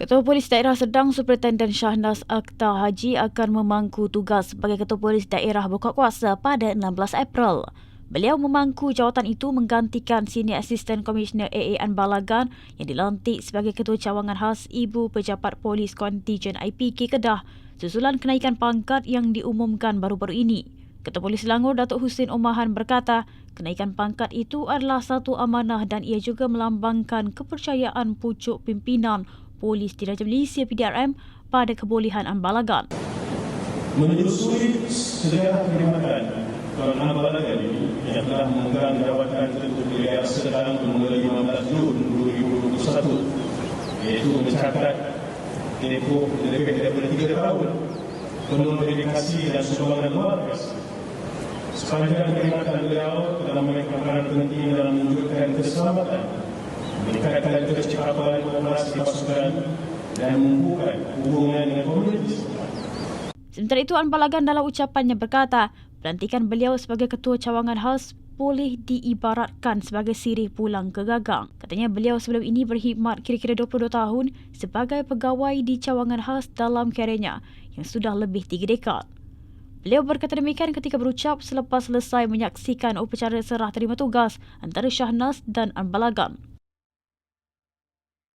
Ketua Polis Daerah Sedang Superintenden Syahnas Akhtar Haji akan memangku tugas sebagai Ketua Polis Daerah Berkuasa pada 16 April. Beliau memangku jawatan itu menggantikan Senior Assistant Commissioner AA Anbalagan yang dilantik sebagai Ketua Cawangan Khas Ibu Pejabat Polis Kontijen IPK Kedah susulan kenaikan pangkat yang diumumkan baru-baru ini. Ketua Polis Selangor Datuk Husin Omahan berkata, kenaikan pangkat itu adalah satu amanah dan ia juga melambangkan kepercayaan pucuk pimpinan Polis Diraja Malaysia PDRM pada kebolehan Anbalagan. Menelusuri sejarah perkhidmatan Tuan Anbalagan ini yang telah memegang jawatan Ketua Daerah Sedang mulai 15 Jun 2021 iaitu mencatat tempoh lebih daripada 3 tahun penuh dedikasi dan sumbangan luar biasa. Sepanjang perkhidmatan beliau telah memainkan peran penting dalam mewujudkan keselamatan meningkatkan kecepatan dan membuka hubungan komunitas. Sementara itu, Anbalagan dalam ucapannya berkata, pelantikan beliau sebagai Ketua Cawangan Khas boleh diibaratkan sebagai sirih pulang ke gagang. Katanya beliau sebelum ini berkhidmat kira-kira 22 tahun sebagai pegawai di Cawangan Khas dalam karirnya yang sudah lebih tiga dekad. Beliau berkata demikian ketika berucap selepas selesai menyaksikan upacara serah terima tugas antara Syahnas dan Anbalagan.